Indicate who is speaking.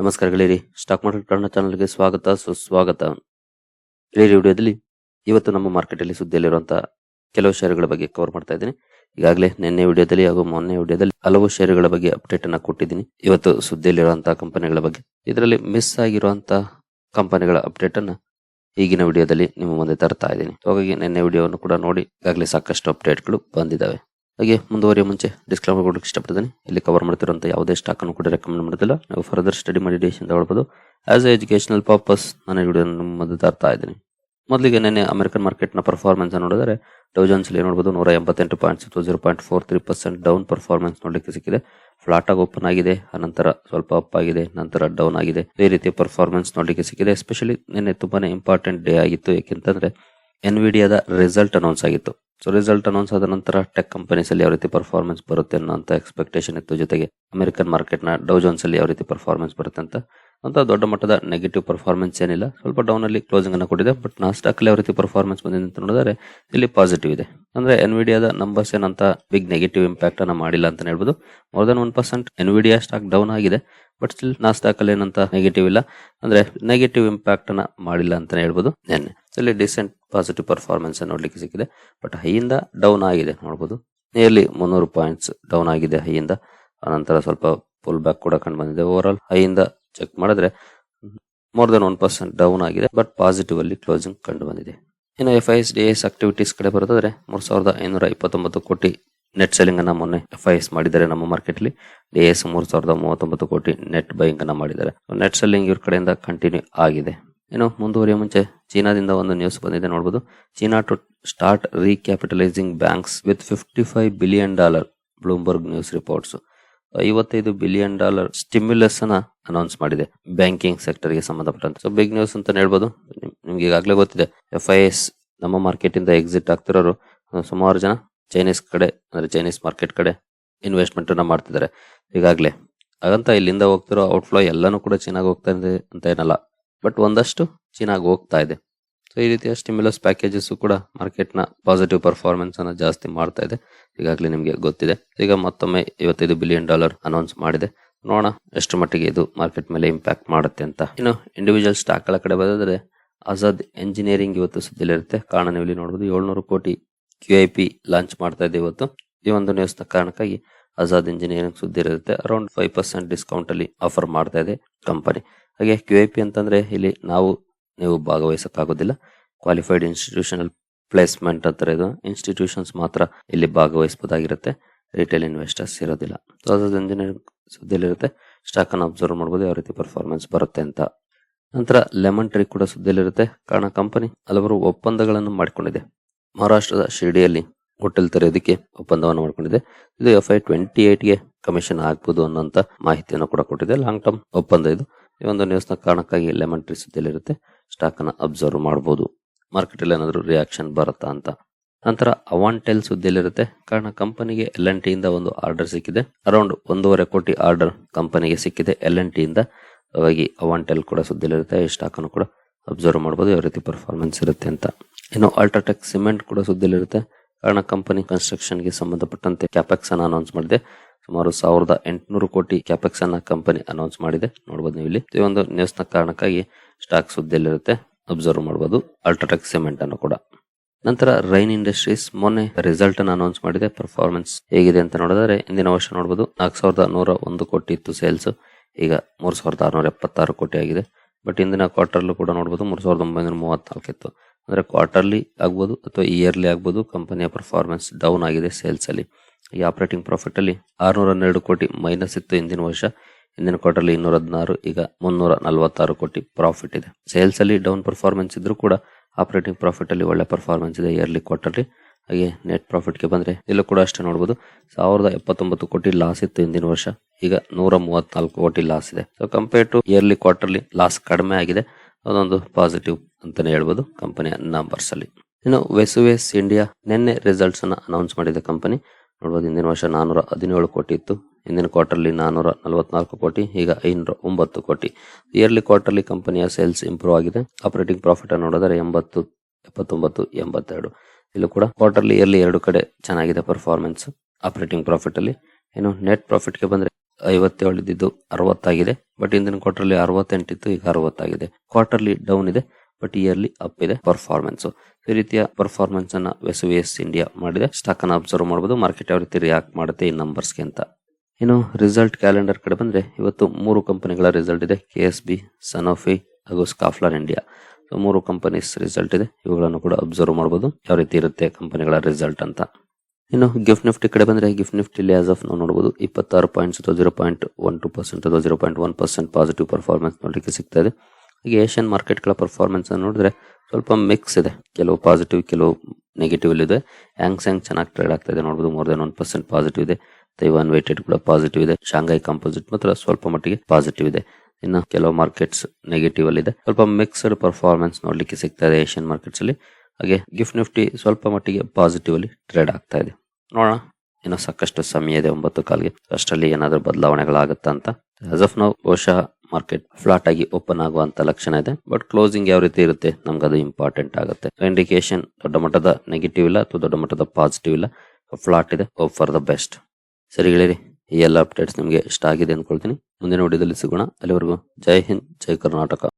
Speaker 1: ನಮಸ್ಕಾರ ಗೆಳೆಯರಿ stock market Kannada ಚಾನಲ್ಗೆ ಸ್ವಾಗತ, ಸುಸ್ವಾಗತ. ಗೆಳೆಯರಿ ವಿಡಿಯೋದಲ್ಲಿ ಇವತ್ತು ನಮ್ಮ ಮಾರ್ಕೆಟ್ ಅಲ್ಲಿ ಸುದ್ದಿಯಲ್ಲಿರುವಂತಹ ಕೆಲವು ಷೇರುಗಳ ಬಗ್ಗೆ ಕವರ್ ಮಾಡ್ತಾ ಇದ್ದೀನಿ. ಈಗಾಗಲೇ ನಿನ್ನೆ ವಿಡಿಯೋದಲ್ಲಿ ಹಾಗೂ ಮೊನ್ನೆ ವಿಡಿಯೋದಲ್ಲಿ ಹಲವು ಷೇರುಗಳ ಬಗ್ಗೆ ಅಪ್ಡೇಟ್ ಅನ್ನ ಕೊಟ್ಟಿದ್ದೀನಿ. ಇವತ್ತು ಸುದ್ದಿಯಲ್ಲಿರುವಂತಹ ಕಂಪನಿಗಳ ಬಗ್ಗೆ. ಇದರಲ್ಲಿ ಮಿಸ್ ಆಗಿರುವಂತಹ ಕಂಪನಿಗಳ ಅಪ್ಡೇಟ್ ಅನ್ನ ಈಗಿನ ವಿಡಿಯೋದಲ್ಲಿ ನಿಮ್ಮ ಮುಂದೆ ತರ್ತಾ ಇದ್ದೀನಿ. ಹಾಗಾಗಿ ನಿನ್ನೆ ವಿಡಿಯೋವನ್ನು ಕೂಡ ನೋಡಿ, ಈಗಾಗಲೇ ಸಾಕಷ್ಟು ಅಪ್ಡೇಟ್ಗಳು ಬಂದಿದ್ದಾವೆ ಹಾಗೆ ಮುಂದುವರಿಯ ಮುಂಚೆ ಡಿಸ್ಕ್ಲೈಮರ್ ಕೊಡೋಕೆ ಇಷ್ಟಪಡ್ತೀನಿ. ಇಲ್ಲಿ ಕವರ್ ಮಾಡ್ತಿರುವಂಥ ಯಾವುದೇ ಸ್ಟಾಕ್ ಅನ್ನು ಕೂಡ ರೆಕಮೆಂಡ್ ಮಾಡೋದಿಲ್ಲ. ನಾವು ಫರ್ದರ್ ಸ್ಟಡಿ ಮಾಡಿ ಡಿಸಿಷನ್ ತಗೊಳ್ಬೋದು. ಆಸ್ ಎ ಎಜುಕೇಶನಲ್ ಪರ್ಪಸ್ ನಾನು ವಿಡಿಯೋ ನಿಮ್ಮದು ಮುಂದೆ ತರ್ತಾ ಇದ್ದೀನಿ. ಮೊದಲಿಗೆ ನೆನೆ ಅಮೆರಿಕನ್ ಮಾರ್ಕೆಟ್ನ ಪರ್ಫಾರ್ಮೆನ್ಸ್ ನೋಡಿದರೆ ಡೌಜನ್ಸ್ ಏನು ನೋಡಬಹುದು ನೂರ ಎಂಬತ್ತೆಂಟು point six zero point four three percent down performance ನೋಡಲಿಕ್ಕೆ ಸಿಕ್ಕಿದೆ. ಫ್ಲಾಟ್ ಆಗಿ ಓಪನ್ ಆಗಿದೆ, ಅನಂತರ ಸ್ವಲ್ಪ ಅಪ್ ಆಗಿದೆ, ನಂತರ ಡೌನ್ ಆಗಿದೆ. ಈ ರೀತಿ ಪರ್ಫಾರ್ಮೆನ್ಸ್ ನೋಡಲಿಕ್ಕೆ ಸಿಕ್ಕಿದೆ. ಎಸ್ಪೆಷಲಿ ನೆನೆ ತುಂಬಾ ಇಂಪಾರ್ಟೆಂಟ್ ಡೇ ಆಗಿತ್ತು. ಯಾಕೆಂತಂದ್ರೆ ಎನ್ವಿಡಿಯಾದ ರಿಸಲ್ಟ್ ಅನೌನ್ಸ್ ಆಗಿತ್ತು. ಸೊ ರಿಸಲ್ಟ್ ಅನೌನ್ಸ್ ಆದ ನಂತರ ಟೆಕ್ ಕಂಪನೀಸ್ ಅಲ್ಲಿ ಯಾವ ರೀತಿ ಪರ್ಫಾರ್ಮೆನ್ಸ್ ಬರುತ್ತೆ ಅನ್ನೋ ಎಕ್ಸ್ಪೆಕ್ಟೇಷನ್ ಇತ್ತು. ಜೊತೆಗೆ ಅಮೆರಿಕನ್ ಮಾರ್ಕೆಟ್ನ ಡೌಜೋನ್ಸ್ ಅಲ್ಲಿ ಯಾವ ರೀತಿ ಪರ್ಫಾರ್ಮೆನ್ಸ್ ಬರುತ್ತೆ ಅಂತ ಅಂತ ದೊಡ್ಡ ಮಟ್ಟದ ನೆಗೆಟಿವ್ ಪರ್ಫಾರ್ಮೆನ್ಸ್ ಏನಿಲ್ಲ. ಸ್ವಲ್ಪ ಡೌನ್ ಅಲ್ಲಿ ಕ್ಲೋಸಿಂಗ್ ಅನ್ನು ಕೊಟ್ಟಿದೆ ಬಟ್ ನಾಸ್ಟಾಕ್ ಯಾವ ರೀತಿ ಪರ್ಫಾರ್ಮೆನ್ಸ್ ಬಂದಿದೆ ಅಂತ ನೋಡಿದ್ರೆ ಇಲ್ಲಿ ಪಾಸಿಟಿವ್ ಇದೆ. ಅಂದ್ರೆ ಎನ್ವಿಡಿಯಾದ ನಂಬರ್ಸ್ ಏನಂತ ಬಿಗ್ ನೆಗೆಟಿವ್ ಇಂಪ್ಯಾಕ್ಟ್ ಅನ್ನ ಮಾಡಿಲ್ಲ ಅಂತ ಹೇಳ್ಬೋದು. More than one percent Nvidia stock down ಆಗಿದೆ ಬಟ್ ಸ್ಟಿಲ್ ನಾಸ್ಟಾಕ್ ಅಲ್ಲಿ ಏನಂತ ನೆಗೆಟಿವ್ ಇಲ್ಲ. ಅಂದ್ರೆ ನೆಗೆಟಿವ್ ಇಂಪ್ಯಾಕ್ಟ್ ಅನ್ನ ಮಾಡಿಲ್ಲ ಅಂತ ಹೇಳ್ಬೋದು. ನೆನ್ನೆ. ಇಲ್ಲಿ ಡಿಸೆಂಟ್ ಪಾಸಿಟಿವ್ ಪರ್ಫಾರ್ಮೆನ್ಸ್ ನೋಡ್ಲಿಕ್ಕೆ ಸಿಕ್ಕಿದೆ ಬಟ್ ಹೈಯಿಂದ ಡೌನ್ ಆಗಿದೆ ನೋಡಬಹುದು ನಿಯರ್ಲಿ ಮುನ್ನೂರು ಪಾಯಿಂಟ್ಸ್ ಡೌನ್ ಆಗಿದೆ ಹೈಯಿಂದ. ಆನಂತರ ಸ್ವಲ್ಪ ಪುಲ್ ಬ್ಯಾಕ್ ಕೂಡ ಕಂಡು ಬಂದಿದೆ. ಓವರ್ ಆಲ್ ಹೈಯಿಂದ ಚೆಕ್ ಮಾಡಿದ್ರೆ more than one percent down ಆಗಿದೆ ಬಟ್ ಪಾಸಿಟಿವ್ ಅಲ್ಲಿ ಕ್ಲೋಸಿಂಗ್ ಕಂಡು ಬಂದಿದೆ. ಇನ್ನು F I S D S activities ಕಡೆ ಬರೋದಾದ್ರೆ ಮೂರ್ ಸಾವಿರದ ಐನೂರ ಇಪ್ಪತ್ತೊಂಬತ್ತು ಕೋಟಿ ನೆಟ್ ಸೆಲ್ಲಿಂಗ್ ಅನ್ನ ಮೊನ್ನೆ ಎಫ್ ಐ ಎಸ್ ಮಾಡಿದ್ದಾರೆ ನಮ್ಮ ಮಾರ್ಕೆಟ್ ಅಲ್ಲಿ. ಡಿ ಎಸ್ ಮೂರ್ ಸಾವಿರದ ಮೂವತ್ತೊಂಬತ್ತು ಕೋಟಿ ನೆಟ್ ಬೈಯಿಂಗ್ ಅನ್ನ ಮಾಡಿದ್ದಾರೆ. ನೆಟ್ ಸೆಲ್ಲಿಂಗ್ ಇವ್ರ ಕಡೆಯಿಂದ ಕಂಟಿನ್ಯೂ ಆಗಿದೆ. ಇನ್ನು ಮುಂದುವರಿಯ ಮುಂಚೆ ಚೀನಾದಿಂದ ಒಂದು ನ್ಯೂಸ್ ಬಂದಿದೆ ನೋಡಬಹುದು China to start recapitalising banks with fifty five billion dollar Bloomberg news reports ಐವತ್ತೈದು ಬಿಲಿಯನ್ ಡಾಲರ್ ಸ್ಟಿಮ್ಯುಲಸ್ ಅನ್ನ ಅನೌನ್ಸ್ ಮಾಡಿದೆ. ಬ್ಯಾಂಕಿಂಗ್ ಸೆಕ್ಟರ್ಗೆ ಸಂಬಂಧಪಟ್ಟಂತೆ. ಸೊ ಬಿಗ್ ನ್ಯೂಸ್ ಅಂತ ಹೇಳ್ಬೋದು. ನಿಮ್- ನಿಮ್ಗೆ ಈಗಾಗಲೇ ಗೊತ್ತಿದೆ ಎಫ್ ಐ ಎಸ್ ನಮ್ಮ ಮಾರ್ಕೆಟ್ ಇಂದ ಎಕ್ಸಿಟ್ ಆಗ್ತಿರೋರು ಸುಮಾರು ಜನ ಚೈನೀಸ್ ಕಡೆ, ಅಂದ್ರೆ ಚೈನೀಸ್ ಮಾರ್ಕೆಟ್ ಕಡೆ ಇನ್ವೆಸ್ಟ್ಮೆಂಟ್ ಅನ್ನ ಮಾಡ್ತಿದ್ದಾರೆ. ಈಗಾಗಲೇ. ಹಾಗಂತ ಇಲ್ಲಿಂದ ಹೋಗ್ತಿರೋ ಔಟ್ಫ್ಲೋ ಎಲ್ಲಾನು ಕೂಡ ಚೀನಾಗ್ ಹೋಗ್ತಾ ಇದೆ ಅಂತ ಏನಲ್ಲ. ಬಟ್ ಒಂದಷ್ಟು ಚೀನಾಗ್ ಹೋಗ್ತಾ ಇದೆ. ಸೊ ಈ ರೀತಿಯ ಸ್ಟಿಮ್ಯುಲಸ್ ಪ್ಯಾಕೇಜಸ್ ಕೂಡ ಮಾರ್ಕೆಟ್ನ ಪಾಸಿಟಿವ್ ಪರ್ಫಾರ್ಮೆನ್ಸ್ ಅನ್ನ ಜಾಸ್ತಿ ಮಾಡ್ತಾ ಇದೆ. ಈಗಾಗಲೇ ನಿಮಗೆ ಗೊತ್ತಿದೆ. ಈಗ ಮತ್ತೊಮ್ಮೆ ಐವತ್ತೈದು ಬಿಲಿಯನ್ ಡಾಲರ್ ಅನೌನ್ಸ್ ಮಾಡಿದೆ. ನೋಡೋಣ ಎಷ್ಟು ಮಟ್ಟಿಗೆ ಇದು ಮಾರ್ಕೆಟ್ ಮೇಲೆ ಇಂಪ್ಯಾಕ್ಟ್ ಮಾಡುತ್ತೆ ಅಂತ. ಇನ್ನು ಇಂಡಿವಿಜುವಲ್ ಸ್ಟಾಕ್ಗಳ ಕಡೆ ಬಂದರೆ ಆಜಾದ್ ಎಂಜಿನಿಯರಿಂಗ್ ಇವತ್ತು ಸುದ್ದಿಲಿರುತ್ತೆ ಕಾರಣ ನೀವು ಇಲ್ಲಿ ನೋಡಬಹುದು ಏಳ್ನೂರು ಕೋಟಿ ಕ್ಯೂ ಐ ಪಿ ಲಾಂಚ್ ಮಾಡ್ತಾ ಇದೆ ಇವತ್ತು. ಈ ಒಂದು ನ್ಯೂಸ್ನ ಕಾರಣಕ್ಕಾಗಿ ಆಜಾದ್ ಇಂಜಿನಿಯರಿಂಗ್ ಸುದ್ದಿ ಇರುತ್ತೆ. ಅರೌಂಡ್ ಫೈವ್ ಪರ್ಸೆಂಟ್ ಡಿಸ್ಕೌಂಟ್ ಅಲ್ಲಿ ಆಫರ್ ಮಾಡ್ತಾ ಇದೆ ಕಂಪನಿ ಹಾಗೆ ಕ್ಯೂ ಐ ಪಿ ಅಂತಂದ್ರೆ ಇಲ್ಲಿ ನಾವು ನೀವು ಭಾಗವಹಿಸಕ್ಕಾಗೋದಿಲ್ಲ. ಕ್ವಾಲಿಫೈಡ್ ಇನ್ಸ್ಟಿಟ್ಯೂಷನಲ್ ಪ್ಲೇಸ್ಮೆಂಟ್ ಅಂತ ಇದು. ಇನ್ಸ್ಟಿಟ್ಯೂಷನ್ಸ್ ಮಾತ್ರ ಇಲ್ಲಿ ಭಾಗವಹಿಸಬಹುದಾಗಿರುತ್ತೆ ರಿಟೇಲ್ ಇನ್ವೆಸ್ಟರ್ಸ್ ಇರೋದಿಲ್ಲ. ಸೊ ಆಜಾದ್ ಇಂಜಿನಿಯರಿಂಗ್ ಸುದ್ದಿಯಲ್ಲಿರುತ್ತೆ. ಸ್ಟಾಕ್ ಅನ್ನು ಅಬ್ಸರ್ವ್ ಮಾಡಬಹುದು ಯಾವ ರೀತಿ ಪರ್ಫಾರ್ಮೆನ್ಸ್ ಬರುತ್ತೆ ಅಂತ. ನಂತರ ಲೆಮನ್ ಟ್ರೀ ಕೂಡ ಸುದ್ದಿಯಲ್ಲಿರುತ್ತೆ. ಕಾರಣ ಕಂಪನಿ ಹಲವಾರು ಒಪ್ಪಂದಗಳನ್ನು ಮಾಡಿಕೊಂಡಿದೆ. ಮಹಾರಾಷ್ಟ್ರದ ಶಿರ್ಡಿಯಲ್ಲಿ ಹೋಟೆಲ್ ತೆರೆಯೋದಕ್ಕೆ ಒಪ್ಪಂದವನ್ನು ಮಾಡಿಕೊಂಡಿದೆ. ಇದು ಎಫ್ ಐ ಟ್ವೆಂಟಿ ಏಟ್ಗೆ ಕಮಿಷನ್ ಆಗ್ಬೋದು ಅನ್ನೋಂಥ ಮಾಹಿತಿಯನ್ನು ಕೂಡ ಕೊಟ್ಟಿದೆ. ಲಾಂಗ್ ಟರ್ಮ್ ಒಪ್ಪಂದ ಇದು. ಈ ಒಂದು ನ್ಯೂಸ್ನ ಕಾರಣಕ್ಕಾಗಿ ಲೆಮನ್ ಟ್ರೀ ಸುದ್ದಿಯಲ್ಲಿರುತ್ತೆ. ಸ್ಟಾಕ್ ಅನ್ನ ಅಬ್ಸರ್ವ್ ಮಾಡಬಹುದು ಮಾರ್ಕೆಟ್ ಅಲ್ಲಿ ಏನಾದ್ರು ರಿಯಾಕ್ಷನ್ ಬರುತ್ತಾ ಅಂತ. ನಂತರ ಅವಾಂಟೆಲ್ ಸುದ್ದಿಯಲ್ಲಿರುತ್ತೆ. ಕಾರಣ ಕಂಪನಿಗೆ ಎಲ್ ಎನ್ ಟಿ ಇಂದ ಒಂದು ಆರ್ಡರ್ ಸಿಕ್ಕಿದೆ. ಅರೌಂಡ್ ಒಂದೂವರೆ ಕೋಟಿ ಆರ್ಡರ್ ಕಂಪನಿಗೆ ಸಿಕ್ಕಿದೆ ಎಲ್ ಎನ್ ಟಿ ಇಂದ. ಹಾಗಾಗಿ ಅವಾಂಟೆಲ್ ಕೂಡ ಸುದ್ದಿಯಲ್ಲಿರುತ್ತೆ. ಈ ಸ್ಟಾಕ್ ಅನ್ನು ಕೂಡ ಅಬ್ಸರ್ವ್ ಮಾಡಬಹುದು ಯಾವ ರೀತಿ ಪರ್ಫಾರ್ಮೆನ್ಸ್ ಇರುತ್ತೆ ಅಂತ. ಇನ್ನು ಅಲ್ಟ್ರಾಟೆಕ್ ಸಿಮೆಂಟ್ ಕೂಡ ಸುದ್ದಿಯಲ್ಲಿರುತ್ತೆ. ಕಾರಣ ಕಂಪನಿ ಕನ್ಸ್ಟ್ರಕ್ಷನ್ಗೆ ಸಂಬಂಧಪಟ್ಟಂತೆ ಕ್ಯಾಪೆಕ್ಸ್ ಅನ್ನು ಅನೌನ್ಸ್ ಮಾಡಿದೆ. ಸುಮಾರು ಸಾವಿರದ ಎಂಟುನೂರು ಕೋಟಿ ಕ್ಯಾಪೆಕ್ಸ್ ಅನ್ನ ಕಂಪನಿ ಅನೌನ್ಸ್ ಮಾಡಿದೆ. ನೋಡಬಹುದು ನೀವು ಇಲ್ಲಿ ಈ ಒಂದು ನ್ಯೂಸ್ನ ಕಾರಣಕ್ಕಾಗಿ ಸ್ಟಾಕ್ ಸುದ್ದಿಯಲ್ಲಿರುತ್ತೆ. ಅಬ್ಸರ್ವ್ ಮಾಡಬಹುದು ಅಲ್ಟ್ರಾಟೆಕ್ ಸಿಮೆಂಟ್ ಅನ್ನು ಕೂಡ. ನಂತರ ರೈನ್ ಇಂಡಸ್ಟ್ರೀಸ್ ಮೊನ್ನೆ ರಿಸಲ್ಟ್ ಅನ್ನು ಅನೌನ್ಸ್ ಮಾಡಿದೆ. ಪರ್ಫಾರ್ಮೆನ್ಸ್ ಹೇಗಿದೆ ಅಂತ ನೋಡಿದರೆ ಇಂದಿನ ವರ್ಷ ನೋಡಬಹುದು ನಾಲ್ಕು ಸಾವಿರದ ನೂರ ಒಂದು ಕೋಟಿ ಇತ್ತು ಸೇಲ್ಸ್ ಈಗ ಮೂರ್ ಸಾವಿರದ ಆರುನೂರ ಎಪ್ಪತ್ತಾರು ಕೋಟಿ ಆಗಿದೆ. ಬಟ್ ಇಂದಿನ ಕ್ವಾರ್ಟರ್ಲು ಕೂಡ ನೋಡಬಹುದು ಮೂರು ಸಾವಿರದ ಒಂಬೈನೂರ ಮೂವತ್ನಾಲ್ಕು ಇತ್ತು. ಅಂದ್ರೆ ಕ್ವಾರ್ಟರ್ಲಿ ಆಗ್ಬೋದು ಅಥವಾ ಇಯರ್ಲಿ ಆಗ್ಬೋದು. ಕಂಪನಿಯ ಪರ್ಫಾರ್ಮೆನ್ಸ್ ಡೌನ್ ಆಗಿದೆ ಸೇಲ್ಸ್ ಅಲ್ಲಿ. ಈ ಆಪರೇಟಿಂಗ್ ಪ್ರಾಫಿಟ್ ಅಲ್ಲಿ ಆರ್ನೂರ ಹನ್ನೆರಡು ಕೋಟಿ ಮೈನಸ್ ಇತ್ತು ಹಿಂದಿನ ವರ್ಷ. ಹಿಂದಿನ ಕ್ವಾರ್ಟರ್ಲಿ ಇನ್ನೂರ ಹದಿನಾರು ಈಗ ಮುನ್ನೂರ ನಲವತ್ತಾರು ಕೋಟಿ ಪ್ರಾಫಿಟ್ ಇದೆ. ಸೇಲ್ಸ್ ಅಲ್ಲಿ ಡೌನ್ ಪರ್ಫಾರ್ಮೆನ್ಸ್ ಇದ್ರೂ ಕೂಡ ಆಪರೇಟಿಂಗ್ ಪ್ರಾಫಿಟ್ ಅಲ್ಲಿ ಒಳ್ಳೆ ಪರ್ಫಾರ್ಮೆನ್ಸ್ ಇದೆ ಇಯರ್ಲಿ ಕ್ವಾರ್ಟರ್ಲಿ ಹಾಗೆ ನೆಟ್ ಪ್ರಾಫಿಟ್ಗೆ ಬಂದರೆ ಇಲ್ಲೂ ಕೂಡ ಅಷ್ಟೇ ನೋಡ್ಬೋದು. ಸಾವಿರದ ಎಪ್ಪತ್ತೊಂಬತ್ತು ಕೋಟಿ ಲಾಸ್ ಇತ್ತು ಹಿಂದಿನ ವರ್ಷ. ಈಗ ನೂರ ಮೂವತ್ನಾಲ್ಕು ಕೋಟಿ ಲಾಸ್ ಇದೆ. So compare to yearly quarterly loss ಕಡಿಮೆ ಆಗಿದೆ. ಅದೊಂದು ಪಾಸಿಟಿವ್ ಅಂತಾನೆ ಹೇಳ್ಬೋದು ಕಂಪನಿಯ ನಂಬರ್ಸ್ ಅಲ್ಲಿ. ಇನ್ನು ವೆಸುವೇಸ್ ಇಂಡಿಯಾ ನಿನ್ನೆ ರಿಸಲ್ಟ್ಸ್ ಅನ್ನ ಅನೌನ್ಸ್ ಮಾಡಿದೆ ಕಂಪನಿ ನೋಡಬಹುದು ಹಿಂದಿನ ವರ್ಷ ನಾನೂರ ಹದಿನೇಳು ಕೋಟಿ ಇತ್ತು. ಇಂದಿನ ಕ್ವಾರ್ಟರ್ಲಿ ನಾನ್ನೂರ ನಲವತ್ನಾಲ್ಕು ಕೋಟಿ, ಈಗ ಐನೂರ ಒಂಬತ್ತು ಕೋಟಿ. ಇಯರ್ಲಿ ಕ್ವಾರ್ಟರ್ಲಿ ಕಂಪನಿಯ ಸೇಲ್ಸ್ ಇಂಪ್ರೂವ್ ಆಗಿದೆ. ಆಪರೇಟಿಂಗ್ ಪ್ರಾಫಿಟ್ ಅನ್ನು ನೋಡಿದರೆ ಎಂಬತ್ತು, ಎಪ್ಪತ್ತೊಂಬತ್ತು, ಎಂಬತ್ತೆರಡು. ಇಲ್ಲೂ ಕೂಡ ಕ್ವಾರ್ಟರ್ಲಿ ಇಯರ್ಲಿ ಎರಡು ಕಡೆ ಚೆನ್ನಾಗಿದೆ ಪರ್ಫಾರ್ಮೆನ್ಸ್ ಆಪರೇಟಿಂಗ್ ಪ್ರಾಫಿಟ್ ಅಲ್ಲಿ. ಇನ್ನು ನೆಟ್ ಪ್ರಾಫಿಟ್ಗೆ ಬಂದ್ರೆ ಐವತ್ತೇಳು ಇದ್ದಿದ್ದು ಅರವತ್ತಾಗಿದೆ. ಬಟ್ ಇಂದಿನ ಕ್ವಾರ್ಟರ್ಲಿ ಅರವತ್ತೆಂಟಿತ್ತು, ಈಗ ಅರವತ್ತಾಗಿದೆ. ಕ್ವಾರ್ಟರ್ಲಿ ಡೌನ್ ಇದೆ. ಬಟ್ ಇಯರ್ಲಿ ಅಪ್ ಇದೆ ಪರ್ಫಾರ್ಮೆನ್ಸ್ ಈ ರೀತಿಯ ಪರ್ಫಾರ್ಮೆನ್ಸ್ ಅನ್ನ ವೆಸ್ ಇಂಡಿಯಾ ಮಾಡಿದೆ. ಸ್ಟಾಕ್ ಅನ್ನ ಅಬ್ಸರ್ವ್ ಮಾಡಬಹುದು ಮಾರ್ಕೆಟ್ ಯಾವ ರೀತಿ ರಿಯಾಕ್ಟ್ ಮಾಡುತ್ತೆ ಈ ನಂಬರ್ಸ್ಗೆ ಅಂತ. ಇನ್ನು ರಿಸಲ್ಟ್ ಕ್ಯಾಲೆಂಡರ್ ಕಡೆ ಬಂದ್ರೆ ಇವತ್ತು ಮೂರು ಕಂಪನಿಗಳ ರಿಸಲ್ಟ್ ಇದೆ. ಕೆ ಎಸ್ ಬಿ ಸನೋಫಿ ಹಾಗೂ ಸ್ಕಾಫ್ಲರ್ ಇಂಡಿಯಾ ಸೊ ಮೂರು ಕಂಪನೀಸ್ ರಿಸಲ್ಟ್ ಇದೆ. ಇವುಗಳನ್ನು ಕೂಡ ಅಬ್ಸರ್ವ್ ಮಾಡಬಹುದು ಯಾವ ರೀತಿ ಇರುತ್ತೆ ಕಂಪನಿಗಳ ರಿಸಲ್ಟ್ ಅಂತ. ಇನ್ನು ಗಿಫ್ಟ್ ನಿಫ್ಟಿ ಕಡೆ ಬಂದ್ರೆ ಗಿಫ್ಟ್ ನಿಫ್ಟಿ ಆಸ್ ಆಫ್ ನಾವು ನೋಡಬಹುದು ಇಪ್ಪತ್ತಾರು ಪಾಯಿಂಟ್ಸ್ ಅಥವಾ zero point one two percent ಅಥವಾ zero point one percent positive performance ನೋಡಲಿಕ್ಕೆ ಸಿಗ್ತಾ ಇದೆ. ಹಾಗೆ ಏಷ್ಯನ್ ಮಾರ್ಕೆಟ್ಗಳ ಪರ್ಫಾರ್ಮೆನ್ಸ್ ನೋಡಿದ್ರೆ ಸ್ವಲ್ಪ ಮಿಕ್ಸ್ ಇದೆ. ಕೆಲವು ಪಾಸಿಟಿವ್ ಕೆಲವು ನೆಗೆಟಿವ್ ಇದೆ. ಹ್ಯಾಂಗ್ ಸ್ಯಾಂಗ್ ಚೆನ್ನಾಗಿ ಟ್ರೇಡ್ ಆಗ್ತಾ ಇದೆ. ನೋಡಬಹುದು more than one percent positive ಇದೆ. ತೈವಾನ್ ವೇಟೆಡ್ ಕೂಡ ಪಾಸಿಟಿವ್ ಇದೆ. ಶಾಂಘೈ ಕಾಂಪೋಸಿಟ್ ಮಾತ್ರ ಸ್ವಲ್ಪ ಮಟ್ಟಿಗೆ ಪಾಸಿಟಿವ್ ಇದೆ. ಇನ್ನು ಕೆಲವು ಮಾರ್ಕೆಟ್ಸ್ ನೆಗೆಟಿವ್ ಅಲ್ಲಿ ಇದೆ. ಸ್ವಲ್ಪ ಮಿಕ್ಸ್ಡ್ ಪರ್ಫಾರ್ಮೆನ್ಸ್ ನೋಡ್ಲಿಕ್ಕೆ ಸಿಗ್ತಾ ಇದೆ ಏಷ್ಯನ್ ಮಾರ್ಕೆಟ್ಸ್ ಅಲ್ಲಿ. ಹಾಗೆ ಗಿಫ್ಟ್ ನಿಫ್ಟಿ ಸ್ವಲ್ಪ ಮಟ್ಟಿಗೆ ಪಾಸಿಟಿವ್ ಅಲ್ಲಿ ಟ್ರೇಡ್ ಆಗ್ತಾ ಇದೆ. ನೋಡೋಣ. ಇನ್ನು ಸಾಕಷ್ಟು ಸಮಯ ಇದೆ ಒಂಬತ್ತು ಕಾಲ್ಗೆ. ಅಷ್ಟರಲ್ಲಿ ಏನಾದರೂ ಬದಲಾವಣೆಗಳಾಗುತ್ತಾ ಅಂತ. ಆಸ್ ಆಫ್ ನಾವು ಬಹುಶಃ ಮಾರ್ಕೆಟ್ ಫ್ಲಾಟ್ ಆಗಿ ಓಪನ್ ಆಗುವಂತ ಲಕ್ಷಣ ಇದೆ. ಬಟ್ ಕ್ಲೋಸಿಂಗ್ ಯಾವ ರೀತಿ ಇರುತ್ತೆ, ನಮ್ಗೆ ಅದು ಇಂಪಾರ್ಟೆಂಟ್ ಆಗುತ್ತೆ. ಇಂಡಿಕೇಶನ್ ದೊಡ್ಡ ಮಟ್ಟದ ನೆಗೆಟಿವ್ ಇಲ್ಲ ಅಥವಾ ದೊಡ್ಡ ಮಟ್ಟದ ಪಾಸಿಟಿವ್ ಇಲ್ಲ. ಫ್ಲಾಟ್ ಇದೆ, ಹೋಪ್ ಫಾರ್ ದ ಬೆಸ್ಟ್. ಸರಿ ಹೇಳಿರಿ ಈ ಎಲ್ಲ ಅಪ್ಡೇಟ್ಸ್ ನಿಮಗೆ ಇಷ್ಟ ಆಗಿದೆ ಅನ್ಕೊಳ್ತೀನಿ. ಮುಂದಿನ ವಿಡಿಯೋದಲ್ಲಿ ಸಿಗೋಣ. ಅಲ್ಲಿವರೆಗೂ ಜೈ ಹಿಂದ್, ಜೈ ಕರ್ನಾಟಕ.